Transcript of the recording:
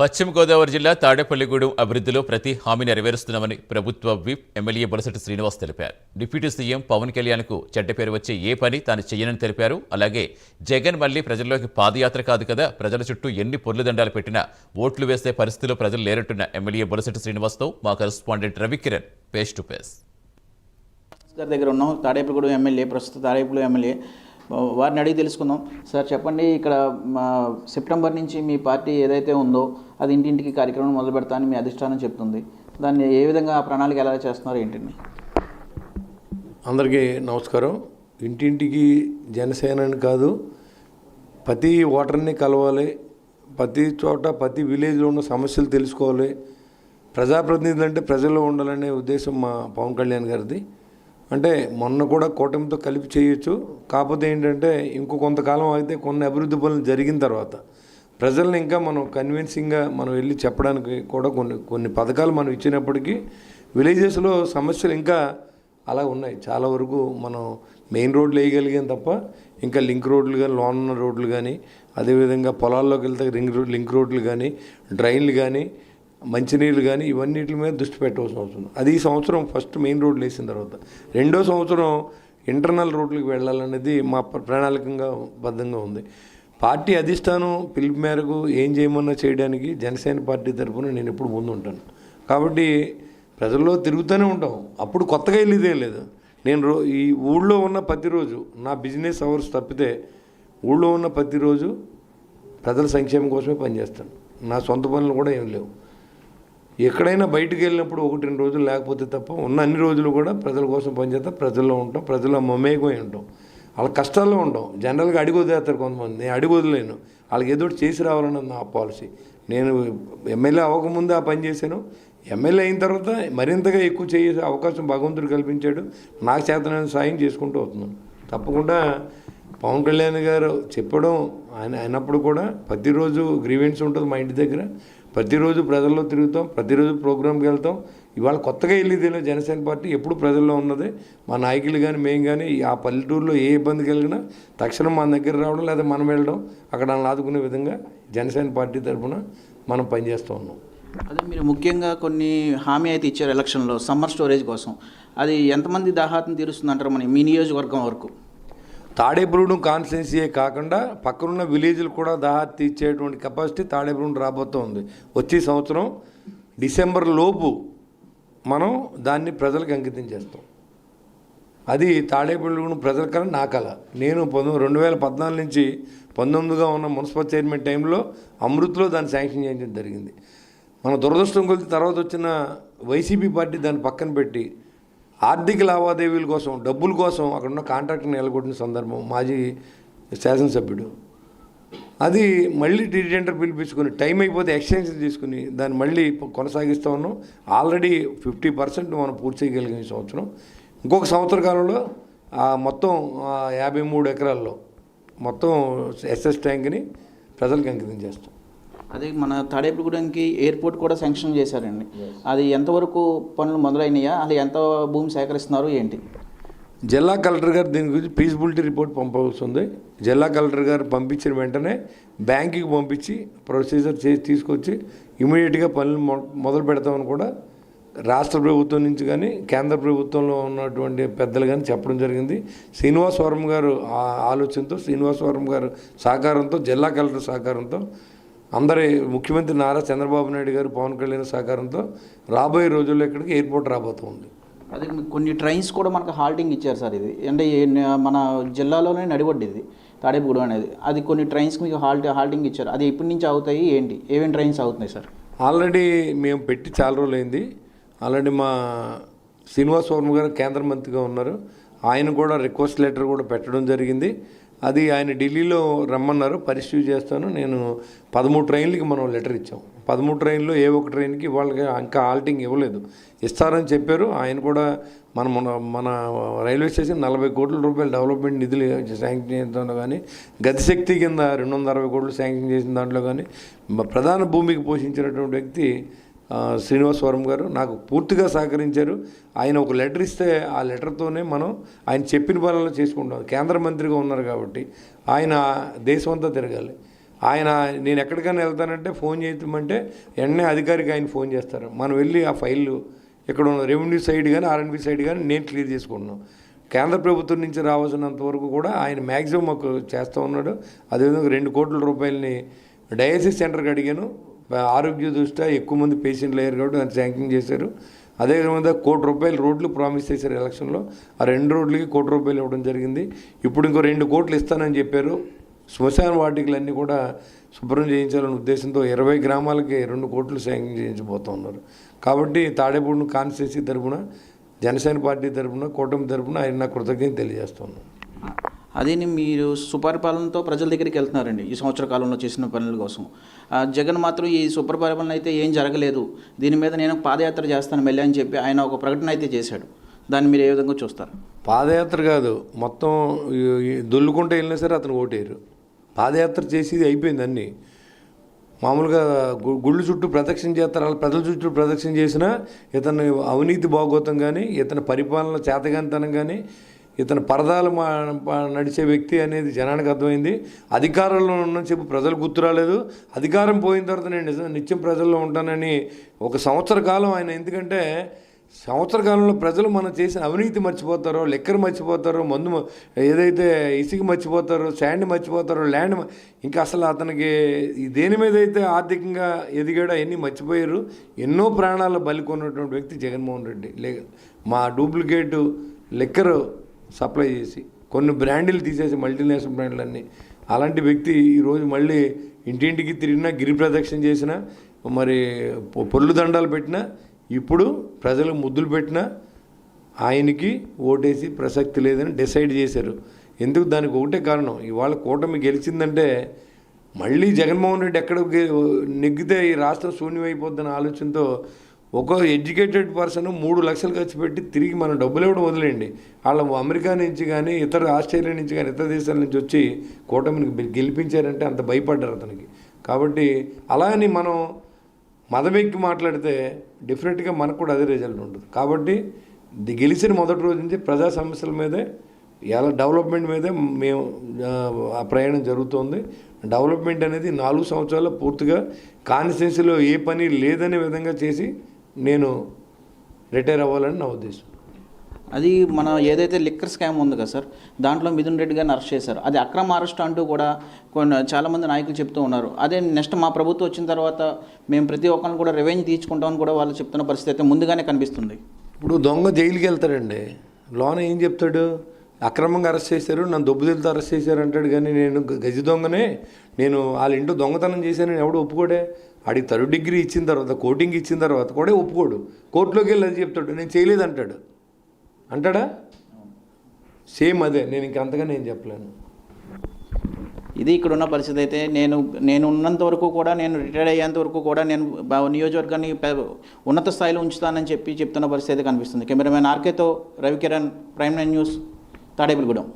పశ్చిమ గోదావరి జిల్లా తాడేపల్లిగూడెం అభివృద్ధిలో ప్రతి హామీ నెరవేరుస్తున్నామని ప్రభుత్వ విప్ ఎమ్మెల్యే బొలసటి శ్రీనివాస్ తెలిపారు. డిప్యూటీ సీఎం పవన్ కళ్యాణ్కు చెడ్డ పేరు వచ్చే ఏ పని తాను చెయ్యనని తెలిపారు. అలాగే జగన్ మళ్ళీ ప్రజల్లోకి పాదయాత్ర కాదు కదా ప్రజల చుట్టూ ఎన్ని పొర్లు దండాలు పెట్టినా ఓట్లు వేసే పరిస్థితిలో ప్రజలు లేరంటున్న ఎమ్మెల్యే బొలసటి శ్రీనివాస్తో మా correspondent Ravikiran face to face. గారి దగ్గర ఉన్నాం. తాడేపల్లిగూడెం ఎమ్మెల్యే ప్రస్తుత తాడేపల్లి ఎమ్మెల్యే వారిని అడిగి తెలుసుకుందాం. సార్ చెప్పండి ఇక్కడ మా సెప్టెంబర్ నుంచి మీ పార్టీ ఏదైతే ఉందో అది ఇంటింటికి కార్యక్రమం మొదలు పెడతా అని మీ అధిష్టానం చెప్తుంది. దాన్ని ఏ విధంగా ప్రణాళిక ఎలా చేస్తున్నారు ఏంటండి అందరికీ నమస్కారం. ఇంటింటికి జనసేనని కాదు ప్రతి ఓటర్ని కలవాలి ప్రతి చోట ప్రతి విలేజ్లో ఉన్న సమస్యలు తెలుసుకోవాలి. ప్రజాప్రతినిధులు అంటే ప్రజల్లో ఉండాలనే ఉద్దేశం మా పవన్ కళ్యాణ్ గారిది. అంటే మొన్న కూడా కూటమితో కలిపి చేయొచ్చు. కాకపోతే ఏంటంటే ఇంకో కొంతకాలం అయితే కొన్ని అభివృద్ధి పనులు జరిగిన తర్వాత ప్రజల్ని ఇంకా మనం కన్విన్సింగ్గా మనం వెళ్ళి చెప్పడానికి కూడా కొన్ని కొన్ని పథకాలు మనం ఇచ్చినప్పటికీ విలేజెస్లో సమస్యలు ఇంకా అలా ఉన్నాయి. చాలా వరకు మనం మెయిన్ రోడ్లు వేయగలిగాం తప్ప ఇంకా లింక్ రోడ్లు కానీ లోన్ రోడ్లు కానీ అదేవిధంగా పొలాల్లోకి వెళ్తే రింగ్ రోడ్ లింక్ రోడ్లు కానీ డ్రైన్లు కానీ మంచినీళ్ళు కానీ ఇవన్నిటి మీద దృష్టి పెట్టవలసిన అవసరం అది ఈ సంవత్సరం ఫస్ట్ మెయిన్ రోడ్లు వేసిన తర్వాత. రెండో సంవత్సరం ఇంటర్నల్ రోడ్లకు వెళ్ళాలనేది మా ప్రణాళికంగా బద్ధంగా ఉంది. పార్టీ అధిష్టానం పిలుపు మేరకు ఏం చేయమన్నా చేయడానికి జనసేన పార్టీ తరఫున నేను ఎప్పుడు ముందు ఉంటాను కాబట్టి ప్రజల్లో తిరుగుతూనే ఉంటాం. అప్పుడు కొత్తగా వెళ్ళేదే లేదు. నేను రో ఈ ఊళ్ళో ఉన్న ప్రతిరోజు నా బిజినెస్ అవర్స్ తప్పితే ఊళ్ళో ఉన్న ప్రతిరోజు ప్రజల సంక్షేమం కోసమే పనిచేస్తాను. నా సొంత పనులు కూడా ఏం లేవు. ఎక్కడైనా బయటకు వెళ్ళినప్పుడు ఒకటి రెండు రోజులు లేకపోతే తప్ప ఉన్న అన్ని రోజులు కూడా ప్రజల కోసం పనిచేస్తాం ప్రజల్లో ఉంటాం ప్రజల్లో మమేకమై ఉంటాం. వాళ్ళ కష్టాల్లో ఉంటాం. జనరల్గా అడిగి వదిలేస్తారు కొంతమంది. నేను అడిగి వదిలేను. వాళ్ళకి ఏదో ఒకటి చేసి రావాలని నా పాలసీ. నేను ఎమ్మెల్యే అవ్వకముందే ఆ పని చేశాను. ఎమ్మెల్యే అయిన తర్వాత మరింతగా ఎక్కువ చేసే అవకాశం భగవంతుడు కల్పించాడు. నాకు చేతనైన సాయం చేసుకుంటూ వస్తున్నాను. తప్పకుండా పవన్ కళ్యాణ్ గారు చెప్పడం ఆయన అయినప్పుడు కూడా ప్రతిరోజు గ్రీవెన్స్ ఉంటుంది మా ఇంటి దగ్గర. ప్రతిరోజు ప్రజల్లో తిరుగుతాం ప్రతిరోజు ప్రోగ్రామ్కి వెళ్తాం. ఇవాళ కొత్తగా వెళ్ళేది జనసేన పార్టీ ఎప్పుడు ప్రజల్లో ఉన్నది. మా నాయకులు కానీ మేము కానీ ఆ పల్లెటూరులో ఏ ఇబ్బంది కలిగినా తక్షణం మన దగ్గర రావడం లేదా మనం వెళ్ళడం అక్కడ ఆదుకునే విధంగా జనసేన పార్టీ తరఫున మనం పనిచేస్తూ ఉన్నాం. అదే మీరు ముఖ్యంగా కొన్ని హామీ అయితే ఇచ్చారు ఎలక్షన్లో సమ్మర్ స్టోరేజ్ కోసం. అది ఎంతమంది దాహాతం తీరుస్తుంది అంటారు మన మీ నియోజకవర్గం వరకు? తాడేపురం కాన్స్టిట్యున్సీయే కాకుండా పక్కనున్న విలేజ్లు కూడా దాహత్ తీర్చేటువంటి కెపాసిటీ తాడేపురం రాబోతూ ఉంది. వచ్చే సంవత్సరం డిసెంబర్ లోపు మనం దాన్ని ప్రజలకు అంకితం చేస్తాం. అది తాడేపల్లిగూడెం ప్రజల కల నా కళ. నేను పంతొమ్మిది రెండు వేల పద్నాలుగు నుంచి పంతొమ్మిదిగా ఉన్న మున్సిపల్ చైర్మన్ టైంలో అమృత్లో దాన్ని శాంక్షన్ చేయడం జరిగింది. మన దురదృష్టం కొలితే తర్వాత వచ్చిన వైసీపీ పార్టీ దాన్ని పక్కన పెట్టి ఆర్థిక లావాదేవీల కోసం డబ్బుల కోసం అక్కడున్న కాంట్రాక్ట్ని నిలగొట్టిన సందర్భం మాజీ శాసనసభ్యుడు. అది మళ్ళీ టెండర్ పిలిపించుకొని టైం అయిపోతే ఎక్స్టెన్షన్ తీసుకుని దాన్ని మళ్ళీ కొనసాగిస్తూ ఉన్నాం. ఆల్రెడీ ఫిఫ్టీ పర్సెంట్ మనం పూర్తి చేయగలిగిన సంవత్సరం. ఇంకొక సంవత్సర కాలంలో మొత్తం యాభై మూడు ఎకరాల్లో మొత్తం ఎస్ఎస్ ట్యాంక్ని ప్రజలకు అంకితం చేస్తాం. అదే మన తాడేపల్లిగూడెంకి ఎయిర్పోర్ట్ కూడా శాంక్షన్ చేశారండి. అది ఎంతవరకు పనులు మొదలైనయా? అది ఎంత భూమి సేకరిస్తున్నారు ఏంటి? జిల్లా కలెక్టర్ గారు దీని గురించి ఫీజిబిలిటీ రిపోర్ట్ పంపవలసింది. జిల్లా కలెక్టర్ గారు పంపించిన వెంటనే బ్యాంకుకి పంపించి ప్రొసీజర్ చేసి తీసుకొచ్చి ఇమీడియట్గా పనులు మొ- మొదలు పెడతామని కూడా రాష్ట్ర ప్రభుత్వం నుంచి కానీ కేంద్ర ప్రభుత్వంలో ఉన్నటువంటి పెద్దలు కానీ చెప్పడం జరిగింది. శ్రీనివాసవరం గారు ఆ ఆలోచనతో శ్రీనివాసవరం గారు సహకారంతో జిల్లా కలెక్టర్ సహకారంతో అందరి ముఖ్యమంత్రి నారా చంద్రబాబు నాయుడు గారు పవన్ కళ్యాణ్ సహకారంతో రాబోయే రోజుల్లో ఇక్కడికి ఎయిర్పోర్ట్ రాబోతుంది అదే కొన్ని ట్రైన్స్ కూడా మనకు హాల్టింగ్ ఇచ్చారు సార్ ఇది. అంటే మన జిల్లాలోనే నడిబడ్డి ఇది తాడేపూడి అనేది. అది కొన్ని ట్రైన్స్కి మీకు హాల్ట్ హాల్టింగ్ ఇచ్చారు. అది ఎప్పటి నుంచి అవుతాయి ఏంటి? ఏమేమి ట్రైన్స్ అవుతున్నాయి సార్? ఆల్రెడీ మేము పెట్టి చాలా రోజులైంది. ఆల్రెడీ మా శ్రీనివాస్ వర్మ గారు కేంద్ర మంత్రిగా ఉన్నారు. ఆయన కూడా రిక్వెస్ట్ లెటర్ కూడా పెట్టడం జరిగింది. అది ఆయన ఢిల్లీలో రమ్మన్నారు పరిస్థితి చేస్తాను. నేను పదమూడు ట్రైన్లకి మనం లెటర్ ఇచ్చాం. పదమూడు ట్రైన్లో ఏ ఒక్క ట్రైన్కి వాళ్ళకి ఇంకా హాల్టింగ్ ఇవ్వలేదు. ఇస్తారని చెప్పారు. ఆయన కూడా మన మన మన రైల్వే స్టేషన్ నలభై కోట్ల రూపాయలు డెవలప్మెంట్ నిధులు శాంక్షన్ చేసిన కానీ గతిశక్తి కింద రెండు వందల అరవై కోట్లు శాంక్షన్ చేసిన దాంట్లో కానీ ప్రధాన భూమికి పోషించినటువంటి వ్యక్తి శ్రీనివాసవరం గారు నాకు పూర్తిగా సహకరించారు. ఆయన ఒక లెటర్ ఇస్తే ఆ లెటర్తోనే మనం ఆయన చెప్పిన పనులు చేసుకుంటాం. కేంద్ర మంత్రిగా ఉన్నారు కాబట్టి ఆయన దేశమంతా తిరగాలి. ఆయన నేను ఎక్కడికైనా వెళ్తానంటే ఫోన్ చేయమంటే వెంటనే అధికారికి ఆయన ఫోన్ చేస్తారు. మనం వెళ్ళి ఆ ఫైళ్ళు ఇక్కడ ఉన్న రెవెన్యూ సైడ్ కానీ ఆర్ఎన్బి సైడ్ కానీ నేను క్లియర్ చేసుకుంటున్నాను కేంద్ర ప్రభుత్వం నుంచి రావాల్సినంత వరకు కూడా ఆయన మ్యాక్సిమం మాకు చేస్తూ ఉన్నాడు. అదేవిధంగా రెండు కోట్ల రూపాయలని డయాలసిస్ సెంటర్కి అడిగాను. ఆరోగ్య దృష్ట్యా ఎక్కువ మంది పేషెంట్లు అయ్యారు కాబట్టి దాన్ని శాంక్షన్ చేశారు. అదేవిధంగా కోటి రూపాయలు రోడ్లు ప్రామిస్ చేశారు ఎలక్షన్లో. ఆ రెండు రోడ్లకి కోటి రూపాయలు ఇవ్వడం జరిగింది. ఇప్పుడు ఇంకో రెండు కోట్లు ఇస్తానని చెప్పారు. శ్మశాన వాటికలన్నీ కూడా శుభ్రం చేయించాలనే ఉద్దేశంతో ఇరవై గ్రామాలకి రెండు కోట్లు శాంక్షన్ చేయించబోతూ ఉన్నారు. కాబట్టి తాడేపూడిని కాన్స్టిట్యూన్సీ తరపున జనసేన పార్టీ తరపున కూటమి తరఫున ఆయన నా కృతజ్ఞత తెలియజేస్తున్నాను అదే మీరు సుపరిపాలనతో ప్రజల దగ్గరికి వెళ్తున్నారండి ఈ సంవత్సర కాలంలో చేసిన పనుల కోసం. జగన్ మాత్రం ఈ సుపరిపాలన అయితే ఏం జరగలేదు. దీని మీద నేను పాదయాత్ర చేస్తాను మళ్ళీ అని చెప్పి ఆయన ఒక ప్రకటన అయితే చేశాడు. దాన్ని మీరు ఏ విధంగా చూస్తారు? పాదయాత్ర కాదు. మొత్తం ఈ- దొల్లుకుంటే వెళ్ళినా సరే అతను ఓటేయరు. పాదయాత్ర చేసేది అయిపోయింది అన్నీ. మామూలుగా గు- గుళ్ళు చుట్టూ ప్రదక్షిణ చేస్తారు. ప్రజల చుట్టూ ప్రదక్షిణ చేసినా ఇతని అవినీతి భాగోతం కానీ ఇతని పరిపాలన చేతగానితనం కానీ ఇతను పరదాలు మా నడిచే వ్యక్తి అనేది జనానికి అర్థమైంది. అధికారంలో ఉన్న చెప్పి ప్రజలు గుర్తు రాలేదు. అధికారం పోయిన తర్వాత నేను నిజం నిత్యం ప్రజల్లో ఉంటానని ఒక సంవత్సర కాలం ఆయన ఎందుకంటే సంవత్సర కాలంలో ప్రజలు మనం చేసిన అవినీతి మర్చిపోతారో లెక్కర్ మర్చిపోతారో మందు ఏదైతే ఇసుక మర్చిపోతారో శాండ్ మర్చిపోతారో ల్యాండ్ ఇంకా అసలు అతనికి దేని మీద అయితే ఆర్థికంగా ఎదిగాడో అవన్నీ మర్చిపోయారు. ఎన్నో ప్రాణాలు బలికొన్నటువంటి వ్యక్తి జగన్మోహన్ రెడ్డి. లే మా డూప్లికేటు లెక్కరు సప్లై చేసి కొన్ని బ్రాండ్లు తీసేసి మల్టీనేషనల్ బ్రాండ్లన్నీ. అలాంటి వ్యక్తి ఈరోజు మళ్ళీ ఇంటింటికి తిరిగినా గిరి ప్రదక్షిణ చేసినా మరి పొల్లు దండాలు పెట్టినా ఇప్పుడు ప్రజలు ముద్దులు పెట్టినా ఆయనకి ఓటేసి ప్రసక్తి లేదని డిసైడ్ చేశారు. ఎందుకు దానికి ఒకటే కారణం ఇవాళ కూటమి గెలిచిందంటే మళ్ళీ జగన్మోహన్ రెడ్డి ఎక్కడ నెగ్గితే ఈ రాష్ట్రం శూన్యమైపోద్దన్న ఆలోచనతో ఒక ఎడ్యుకేటెడ్ పర్సన్ మూడు లక్షలు ఖర్చు పెట్టి తిరిగి మనం డబ్బులు ఇవ్వడం వదిలేయండి? వాళ్ళ అమెరికా నుంచి కానీ ఇతర ఆస్ట్రేలియా నుంచి కానీ ఇతర దేశాల నుంచి వచ్చి కూటమిని గెలిపించారంటే అంత భయపడ్డారు అతనికి. కాబట్టి అలా అని మనం మదమెక్కి మాట్లాడితే డెఫినెట్గా మనకు కూడా అదే రిజల్ట్ ఉంటుంది. కాబట్టి గెలిచిన మొదటి రోజు నుంచి ప్రజా సమస్యల మీదే ఎలా డెవలప్మెంట్ మీదే మేము ఆ, ప్రయాణం జరుగుతోంది. డెవలప్మెంట్ అనేది నాలుగు సంవత్సరాల్లో పూర్తిగా కాన్స్టిట్యున్సీలో ఏ పని లేదనే విధంగా చేసి నేను రిటైర్ అవ్వాలని నా ఉద్దేశం. అది మన ఏదైతే లిక్కర్ స్కామ్ ఉంది కదా సార్ దాంట్లో మిథున్ రెడ్డి గారిని అరెస్ట్ చేశారు. అది అక్రమ అరెస్ట్ అంటూ కూడా కొన్ని చాలామంది నాయకులు చెప్తూ ఉన్నారు. అదే నెక్స్ట్ మా ప్రభుత్వం వచ్చిన తర్వాత మేము ప్రతి ఒక్కరిని కూడా రెవెన్యూ తీర్చుకుంటామని కూడా వాళ్ళు చెప్తున్న పరిస్థితి అయితే ముందుగానే కనిపిస్తుంది. ఇప్పుడు దొంగ జైలుకి వెళ్తాడండి. లోన ఏం చెప్తాడు? అక్రమంగా అరెస్ట్ చేశారు నన్ను దొబ్బుదలతో అరెస్ట్ చేశారు అంటాడు కానీ నేను గజ దొంగనే. నేను వాళ్ళ ఇంట్లో దొంగతనం చేశానని ఎవడు ఒప్పుకోడే? ఆడికి థర్డ్ డిగ్రీ ఇచ్చిన తర్వాత కోటింగ్ ఇచ్చిన తర్వాత కూడా ఒప్పుకోడు. కోర్టులోకి వెళ్ళి అది చెప్తాడు నేను చేయలేదు అంటాడు. అంటాడా? సేమ్ అదే నేను ఇంక అంతగా నేను చెప్పలేను. ఇది ఇక్కడ ఉన్న పరిస్థితి అయితే నేను నేను ఉన్నంత వరకు కూడా నేను రిటైర్ అయ్యేంత వరకు కూడా నేను నియోజకవర్గాన్ని ఉన్నత స్థాయిలో ఉంచుతానని చెప్పి చెప్తున్న పరిస్థితి అయితే కనిపిస్తుంది. Cameraman ఆర్కేతో Ravikiran prime nine news Tadepalligudem.